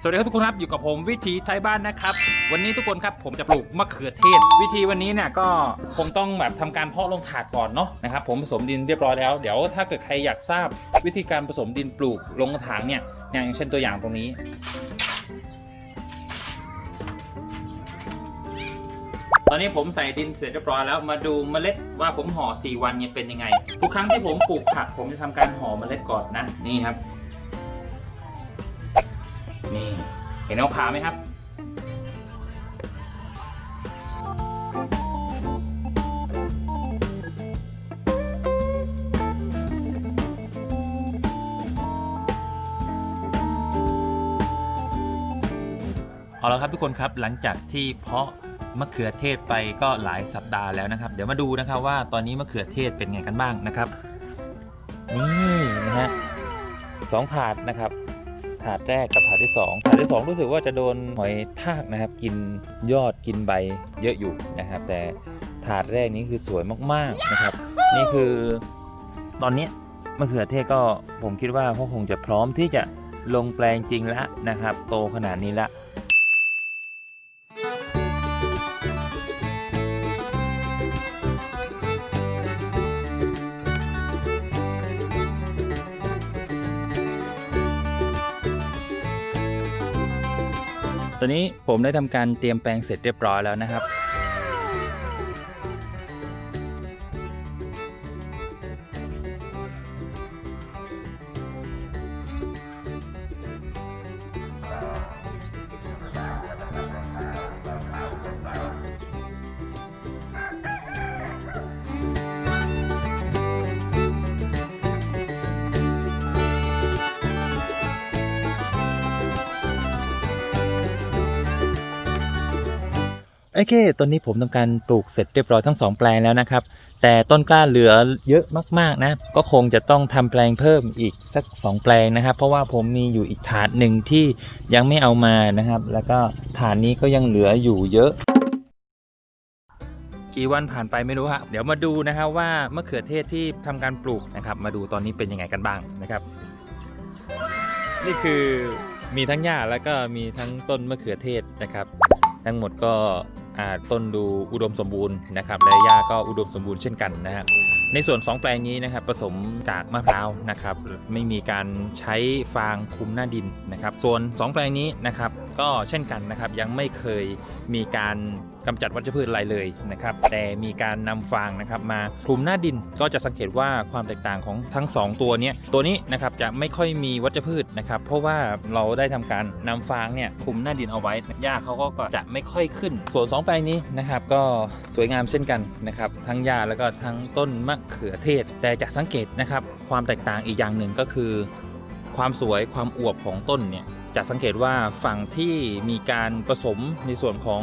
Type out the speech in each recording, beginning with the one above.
สวัสดีครับทุกคนครับอยู่กับผมวิธีไทยบ้านนะครับ วันนี้ทุกคนครับผมจะปลูกมะเขือเทศ วิธีวันนี้เนี่ยก็คงต้องแบบทำการเพาะลงถาดก่อนเนาะนะครับผมผสมดินเรียบร้อยแล้ว เดี๋ยวถ้าเกิดใครอยากทราบวิธีการผสมดินปลูกลงกระถางเนี่ยอย่างเช่นตัวอย่างตรงนี้ ตอนนี้ผมใส่ดินเสร็จเรียบร้อยแล้วมาดูเมล็ดว่าผมห่อ 4 วันเนี่ยเป็นยังไง ทุกครั้งที่ผมปลูกผักผมจะทำการห่อเมล็ดก่อนนะนี่ครับ นี่ เห็นเอาผ่าไหมครับเอาละครับทุกคนครับหลังจากที่เพาะมะเขือเทศไปก็หลายสัปดาห์แล้วนะครับ เดี๋ยวมาดูนะครับว่าตอนนี้มะเขือเทศเป็นไงกันบ้างนะครับ นี่นะฮะสองถาดนะครับ ถาดแรกกับถาดที่ 2 ถาดที่ 2 รู้สึกว่าจะโดนหอยทากนะครับ กินยอดกินใบเยอะอยู่นะครับ แต่ถาดแรกนี้คือสวยมากๆนะครับ นี่คือตอนนี้มะเขือเทศก็ผมคิดว่าเขาคงจะพร้อมที่จะลงแปลงจริงแล้วนะครับ โตขนาดนี้ละ ตอนนี้ผมได้ทำการเตรียมแปลงเสร็จเรียบร้อยแล้วนะครับ โอเคตอนนี้ผมทำการปลูกเสร็จเรียบร้อยทั้งสองแปลงแล้วนะครับ แต่ต้นกล้าเหลือเยอะมากๆนะ ก็คงจะต้องทำแปลงเพิ่มอีกสักสองแปลงนะครับ เพราะว่าผมมีอยู่อีกฐานหนึ่งที่ยังไม่เอามานะครับ แล้วก็ฐานนี้ก็ยังเหลืออยู่เยอะกี่วันผ่านไปไม่รู้ฮะเดี๋ยวมาดูนะครับว่ามะเขือเทศที่ทำการปลูกนะครับ มาดูตอนนี้เป็นยังไงกันบ้างนะครับ นี่คือมีทั้งหญ้าแล้วก็มีทั้งต้นมะเขือเทศนะครับ ทั้งหมดก็ ต้นดูอุดมสมบูรณ์นะครับและหญ้าก็อุดมสมบูรณ์เช่นกันนะฮะในส่วน 2 แปลงนี้นะครับผสมกากมะพร้าวนะครับไม่มีการใช้ฟางคุมหน้าดินนะครับ ส่วน 2 แปลงนี้นะครับก็เช่นกันนะครับยังไม่เคยมีการกำจัดวัชพืชอะไรเลยนะครับ แต่มีการนำฟางนะครับมาคลุมหน้าดินก็จะสังเกตว่าความแตกต่างของทั้ง 2 ตัวนี้ตัวนี้นะครับจะไม่ค่อยมีวัชพืชนะครับเพราะว่าเราได้ทำการนำฟางเนี่ยคลุมหน้าดินเอาไว้หญ้าเขาก็จะไม่ค่อยขึ้น ส่วน2แปลงนี้นะครับก็สวยงามเช่นกันนะครับทั้งหญ้าแล้วก็ทั้งต้นมะเขือเทศ แต่จะสังเกตนะครับความแตกต่างอีกอย่างหนึ่งก็คือ ความสวยความอวบของต้นเนี่ยจะสังเกตว่าฝั่งที่มีการผสมในส่วนของ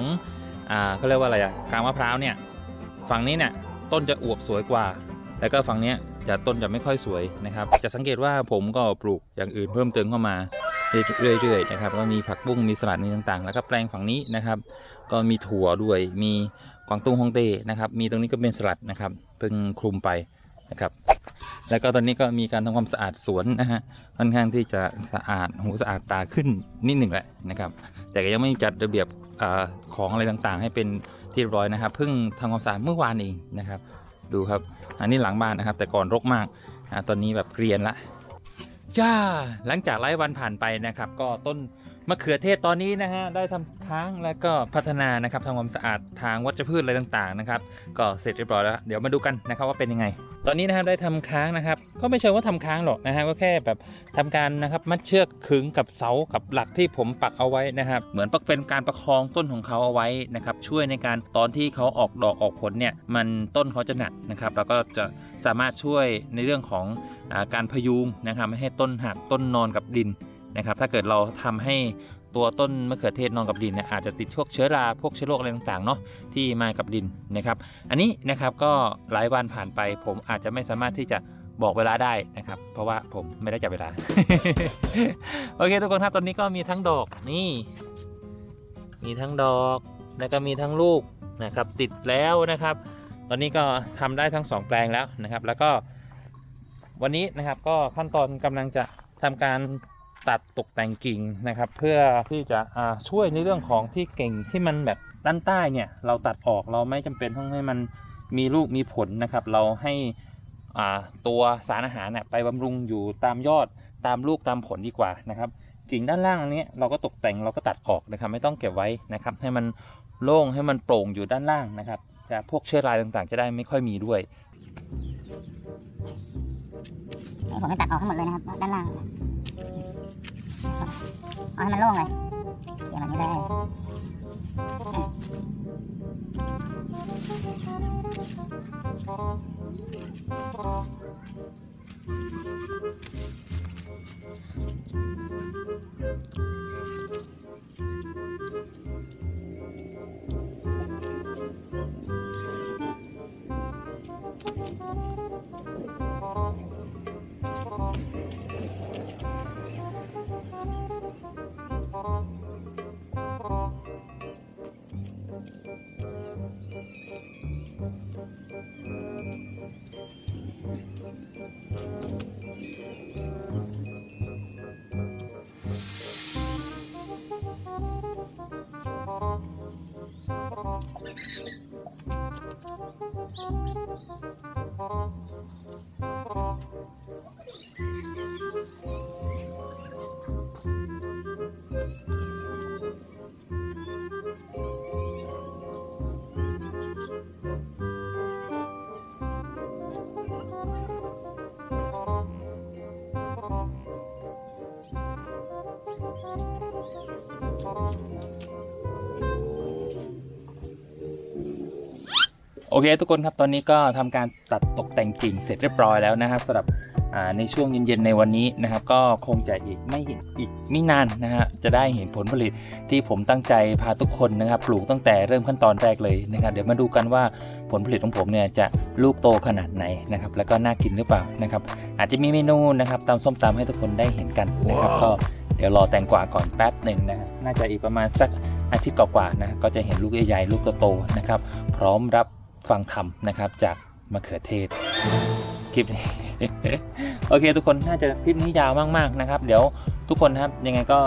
อ่าเขาเรียกว่าอะไรอะกางมะพร้าวเนี่ยฝั่งนี้เนี่ยต้นจะอวบสวยกว่า แล้วก็ฝั่งนี้จะต้นจะไม่ค่อยสวยนะครับ จะสังเกตว่าผมก็ปลูกอย่างอื่นเพิ่มเติมเข้ามาเรื่อยๆนะครับก็มีผักบุ้งมีสลัดมีต่างๆ แล้วก็แปลงฝั่งนี้นะครับ ก็มีถั่วด้วยมีกวางตุ้งฮองเต้นะครับ มีตรงนี้ก็เป็นสลัดนะครับเพิ่งคลุมไปนะครับ แล้วก็ตอนนี้ก็มีการทำความสะอาดสวนนะฮะค่อนข้างที่จะสะอาดหูสะอาดตาขึ้นนิดหนึ่งแหละนะครับ แต่ก็ยังไม่จัดระเบียบ อของอะไรต่างๆ ให้เป็นที่เรียบร้อยนะครับเพิ่งทำความสะอาดเมื่อวานเองนะครับ ดูครับ อันนี้หลังบ้านนะครับ แต่ก่อนรกมากอตอนนี้แบบเกรียนละจ้าหลังจากไล่วันผ่านไปนะครับ ก็ต้น มะเขือเทศตอนนี้นะฮะได้ทำค้างแล้วก็พัฒนานะครับทำความสะอาดทางวัชพืชอะไรต่างๆนะครับก็เสร็จเรียบร้อยแล้วเดี๋ยวมาดูกันนะครับว่าเป็นยังไง ตอนนี้นะครับได้ทำค้างนะครับ ก็ไม่เชิงว่าทำค้างหรอกนะฮะก็แค่แบบทำการนะครับมัดเชือกขึงกับเสากับหลักที่ผมปักเอาไว้นะครับ เหมือนเป็นการประคองต้นของเขาเอาไว้นะครับช่วยในการตอนที่เขาออกดอกออกผลเนี่ยมันต้นเขาจะหนักนะครับแล้วก็จะสามารถช่วยในเรื่องของอการพยุงนะครับไม่ให้ต้นหักต้นนอนกับดิน นะครับ ถ้าเกิดเราทำให้ตัวต้นมะเขือเทศนอนกับดินเนี่ยอาจจะติดพวกเชื้อราพวกเชื้อโรคอะไรต่างๆเนาะที่มากับดินนะครับ อันนี้นะครับก็หลายวันผ่านไป ผมอาจจะไม่สามารถที่จะบอกเวลาได้นะครับ เพราะว่าผมไม่ได้จับเวลา โอเคทุกคนครับตอนนี้ก็มีทั้งดอกนี่ มีทั้งดอกแล้วก็มีทั้งลูกนะครับ ติดแล้วนะครับ ตอนนี้ก็ทำได้ทั้งสองแปลงแล้วนะครับ แล้วก็วันนี้นะครับก็ขั้นตอนกำลังจะทำการ ตัดตกแต่งกิ่งนะครับ เพื่อที่จะช่วยในเรื่องของที่กิ่งที่มันแบบด้านใต้เนี่ย เราตัดออกเราไม่จำเป็นต้องให้มันมีลูกมีผลนะครับ เราให้ตัวสารอาหารเนี่ยไปบำรุงอยู่ตามยอดตามลูกตามผลดีกว่านะครับ กิ่งด้านล่างอันนี้เราก็ตกแต่งเราก็ตัดออกนะครับ ไม่ต้องเก็บไว้นะครับ ให้มันโล่งให้มันโปร่งอยู่ด้านล่างนะครับจะพวกเชื้อราต่างๆ จะได้ไม่ค่อยมีด้วยผมจะตัดออกทั้งหมดเลยนะครับด้านล่าง เอาให้มันโล่งเลยเดี๋ยวแบบนี้เลยอะ Thank you. โอเคทุกคนครับตอนนี้ก็ทำการตัดตกแต่งกิ่งเสร็จเรียบร้อยแล้วนะครับสำหรับอ่าในช่วงเย็นๆในวันนี้นะครับ ก็คงจะอีกไม่อีกไม่นานนะฮะจะได้เห็นผลผลิตที่ผมตั้งใจพาทุกคนนะครับ ปลูกตั้งแต่เริ่มขั้นตอนแรกเลยนะครับ เดี๋ยวมาดูกันว่าผลผลิตของผมเนี่ยจะลูกโตขนาดไหนนะครับ แล้วก็น่ากินหรือเปล่านะครับ อาจจะมีเมนูนะครับตามส้มตำให้ทุกคนได้เห็นกันนะครับ ก็เดี๋ยวรอแตงกวาก่อนแป๊บหนึ่งนะฮะน่าจะอีกประมาณสักอาทิตย์กว่าๆนะก็จะเห็นลูกใหญ่ๆลูกโตๆนะครับ พร้อมรับ ฟังธรรมนะครับจากมะเขือเทศคลิปนี้โอเค ทุกคนน่าจะคลิปนี้ยาวมากๆนะครับ เดี๋ยวทุกคนนะครับยังไงก็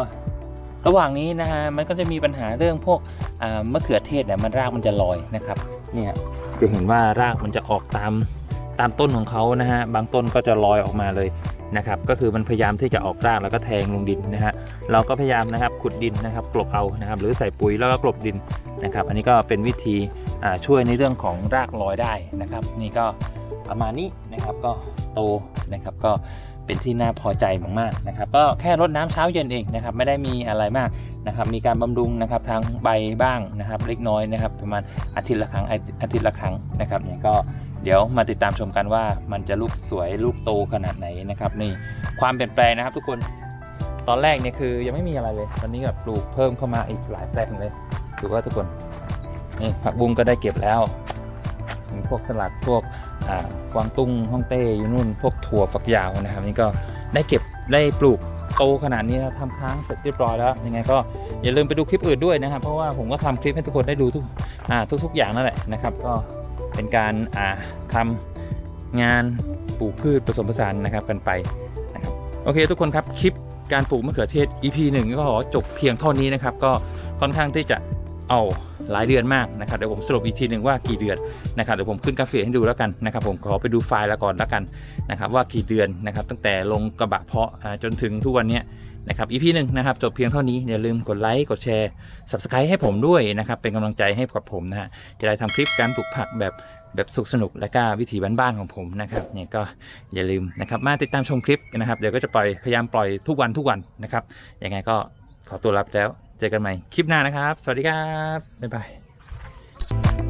ระหว่างนี้นะฮะมันก็จะมีปัญหาเรื่องพวกมะเขือเทศเนี่ยมันรากมันจะลอยนะครับเนี่ยจะเห็นว่ารากมันจะออกตามตามต้นของเขานะฮะบางต้นก็จะลอยออกมาเลยนะครับก็คือมันพยายามที่จะออกรากแล้วก็แทงลงดินนะฮะเราก็พยายามนะครับขุดดินนะครับกลบเอานะครับหรือใส่ปุ๋ยแล้วก็กลบดินนะครับ อันนี้ก็เป็นวิธี ช่วยในเรื่องของรากลอยได้นะครับ นี่ก็ประมาณนี้นะครับก็โตนะครับก็เป็นที่น่าพอใจมากๆนะครับ ก็แค่รดน้ำเช้าเย็นเองนะครับ ไม่ได้มีอะไรมากนะครับ มีการบำรุงนะครับทางใบบ้างนะครับ เล็กน้อยนะครับ ประมาณอาทิตย์ละครั้งอาทิตย์ละครั้งนะครับเนี่ยก็เดี๋ยวมาติดตามชมกันว่ามันจะลูกสวยลูกโตขนาดไหนนะครับ นี่ความเปลี่ยนแปลงนะครับ ทุกคนตอนแรกเนี่ยคือยังไม่มีอะไรเลยตอนนี้แบบปลูกเพิ่มเข้ามาอีกหลายแปลงเลยถือว่าทุกคน นี่ผักบุ้งก็ได้เก็บแล้วพวกสลัดพวกกวางตุ้งฮ่องเต้อยู่นู่น พวกถั่วฝักยาวนะครับ นี่ก็ได้เก็บได้ปลูกโตขนาดนี้แล้วทำค้างเสร็จเรียบร้อยแล้วยังไงก็อย่าลืมไปดูคลิปอื่นด้วยนะครับ เพราะว่าผมก็ทำคลิปให้ทุกคนได้ดูทุกทุกๆอย่างนั่นแหละนะครับ ก็เป็นการอ่าทำงานปลูกพืชผสมผสานนะครับกันไปนะครับโอเค ทุกคนครับคลิปการปลูกมะเขือเทศ EP หนึ่งก็ขอจบเพียงเท่านี้นะครับ ก็ค่อนข้างที่จะเอา หลายเดือนมากนะครับเดี๋ยวผมสรุปอีกทีหนึ่งว่ากี่เดือนนะครับเดี๋ยวผมขึ้นกราฟิกให้ดูแล้วกันนะครับผมขอไปดูไฟล์แล้วก่อนแล้วกันนะครับว่ากี่เดือนนะครับตั้งแต่ลงกระบะเพาะจนถึงทุกวันนี้นะครับอีพีหนึ่งนะครับจบเพียงเท่านี้อย่าลืมกดไลค์กดแชร์ subscribe ให้ผมด้วยนะครับเป็นกำลังใจให้กับผมนะฮะจะได้ทำคลิปการปลูกผักแบบแบบสุขสนุกและก็วิถีบ้านๆของผมนะครับเนี่ยก็อย่าลืมนะครับมาติดตามชมคลิปนะครับเดี๋ยวก็จะปล่อยพยายามปล่อยทุกวันทุกวันนะครับยังไงก็ขอตัวลาไปแล้ว เจอกันใหม่คลิปหน้านะครับ สวัสดีครับ บ๊ายบาย